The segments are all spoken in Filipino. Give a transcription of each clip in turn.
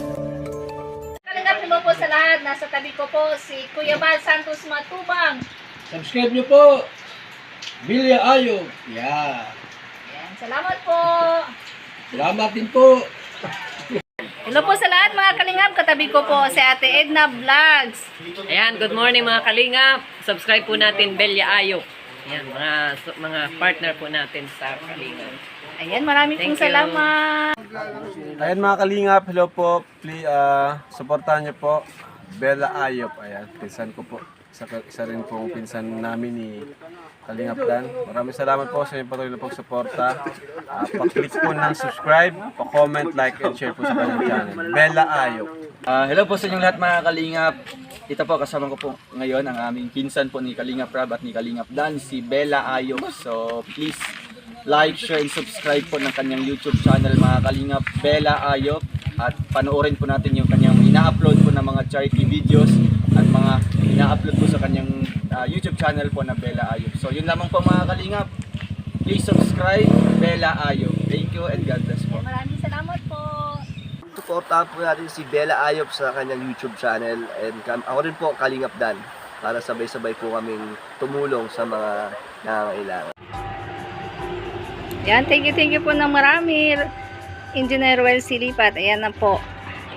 Kalingap mo po sa lahat. Nasa tabi ko po si Kuya Bal Santos Matubang. Subscribe nyo po. Bilya Ayog. Yeah. Ayan, salamat po. Salamat din po. Hello po sa lahat mga kalingap. Katabi ko po si Ate Edna Vlogs. Ayan, good morning mga kalingap. Subscribe po natin Belia Ayok. Ayan, mga mga partner po natin sa kalingap. Ayan, maraming pong Thank you. Ayan mga kalingap, hello po. Please, uh, supportahan niyo po. Bella Ayop. Ayan, pinsan ko po. Isa, isa rin pong pinsan namin ni Kalingap Dan. Maraming salamat po sa inyong patuloy na pagsuporta. Uh, pa-click po ng subscribe, pa-comment, like, and share po sa kanyang channel. Bella Ayop. Ah, hello po sa inyong lahat mga Kalingap. Ito po kasama ko po ngayon ang aming pinsan po ni Kalingap Rab at ni Kalingap Dan, si Bella Ayok. So please like, share, and subscribe po ng kanyang YouTube channel mga Kalingap Bella Ayok. At panoorin po natin yung kanyang ina-upload po ng mga charity videos at mga ina-upload po sa kanyang ah, YouTube channel po na Bella Ayok. So yun lamang po mga Kalingap. Please subscribe Bella Ayok. Thank you and God bless po. Maraming salamat po. Suportahan po natin si Bella Ayop sa kanyang YouTube channel and ako rin po Kalingap Dan para sabay-sabay po kaming tumulong sa mga nangangailangan. Ayan, thank you, thank you po ng marami. Engineer Well Silipat. Ayan na po.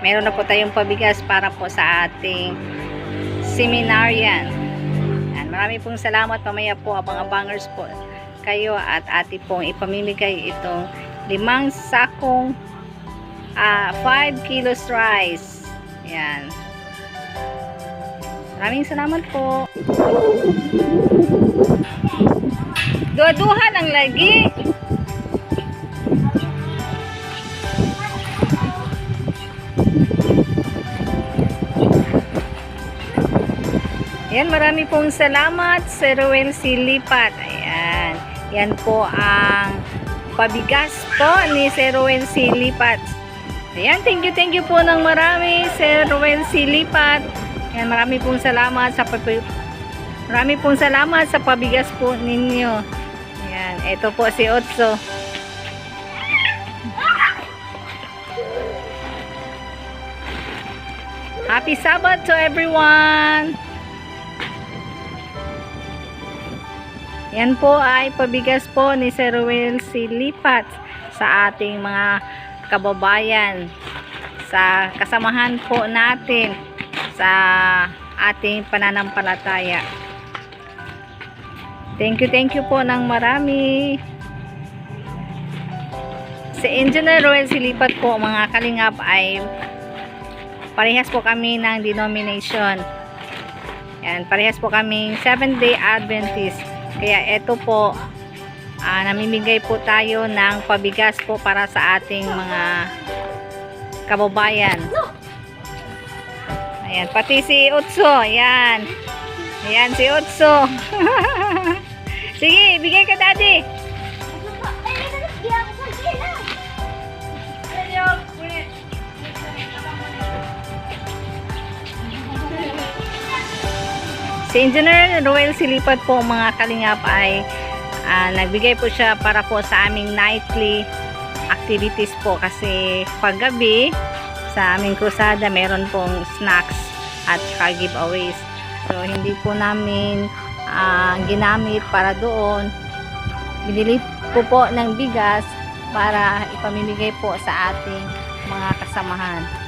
Meron na po tayong pabigas para po sa ating seminarian. Ayan, marami pong salamat. Mamaya po, abang-abangers po kayo at ati pong ipamimigay itong limang sakong 5 kilos rice. Ayan. Maraming salamat po. Duha-duha ng lagi. Ayan, marami pong salamat, Sir Ruel Silipat. Ayan. Yan po ang pabigas po ni Sir Ruel Silipat. Ayan, thank you, thank you po ng marami, Sir Ruel Silipat. Ayan, marami pong salamat sa pag- Marami pong salamat sa pabigas po ninyo. Ayan, ito po si Otso. Happy Sabbath to everyone! Yan po ay pabigas po ni Sir Will Silipat sa ating mga kababayan sa kasamahan po natin sa ating pananampalataya. Thank you, thank you po ng marami. Si Engineer Roel Silipat po mga kalingap ay parehas po kami ng denomination. Yan, parehas po kaming 7 Day Adventist. Kaya ito po, ah, namimigay po tayo ng pabigas po para sa ating mga kababayan. Ayan, pati si Utso, ayan. Ayan si Utso. Sige, bigay ka daddy. Si Engineer Roel Silipat po mga kalingap ay ah, nagbigay po siya para po sa aming nightly activities po kasi paggabi sa aming krusada meron pong snacks at giveaways. So hindi po namin ah, ginamit para doon. Binili po po ng bigas para ipamimigay po sa ating mga kasamahan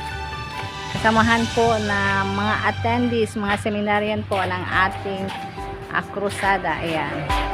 kasamahan po na mga attendees, mga seminarian po ng ating ah, krusada. Ayan.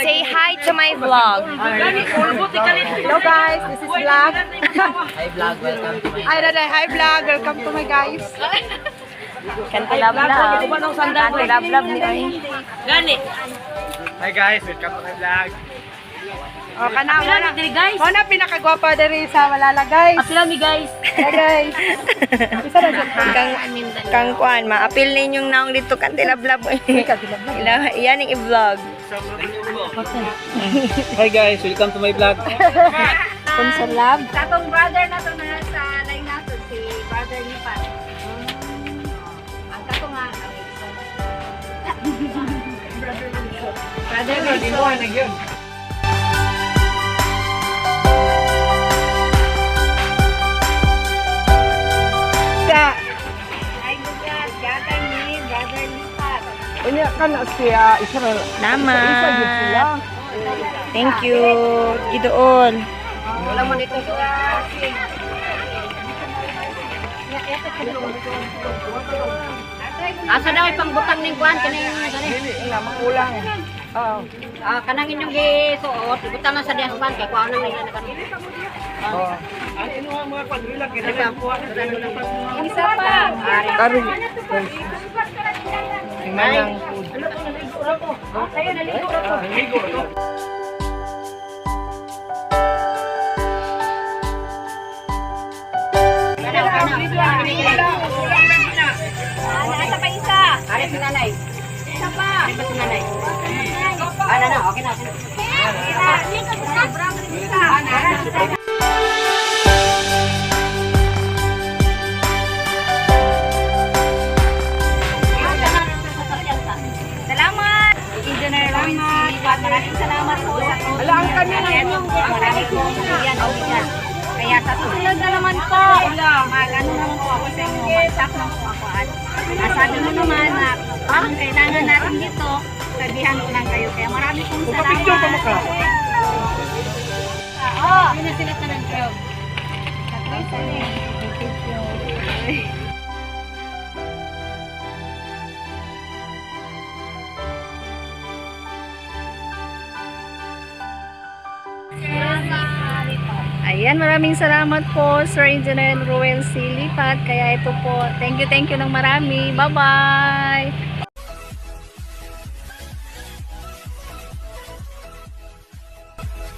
Say hi to my vlog. Hello guys, this is vlog. Hi vlog, welcome to my Hi Daday, hi vlog, welcome to my guys. Kantalablab. Kantalablab ni Ay. Gani. Hi guys, welcome to my vlog. O kana mo na. Mo na pinakagwapa diri sa Malala guys. Apila mi guys. Hi guys. Isa na. Kang, kang kuan, ma-appeal ninyong naong dito kantalablab. Ila, yan ang i-vlog. Hi guys, welcome to my vlog. Kunsalab. Sa atong brother na to na sa line nato si brother ni Pat. Ang kato nga Brother Wilson. Sa Kanya ka na siya, isa na. Naman. Thank you. Gidoon. Wala mo nito sa Asa daw pang butang ning kuan kani kani. Kulang. Oo. Ah kanang inyong gisuot, butang na sa dias kuan kay kuan nang nila kani. Ang inuha mga kwadrila, kinakuha na tayo ng Isa pa. Kari. Tingnan Nasa pa isa. Ari si nanay. Isa pa. Ari pa si nanay. Ano na, okay na. Salamat! Maraming salamat po sa po. Wala ang kanya na inyong Marami po yan. yan. Kaya sa susunod na naman po, mag-ano naman po ako sa inyo, mag-stop lang po ako. At ah, sabi mo naman na ang kailangan natin dito, sabihan ko lang kayo. Kaya marami pong salamat. Oo. Yun na sila tanan ko. Maraming salamat po Sir Engineer Ruel Silipat. Kaya ito po, thank you, thank you ng marami. Bye-bye!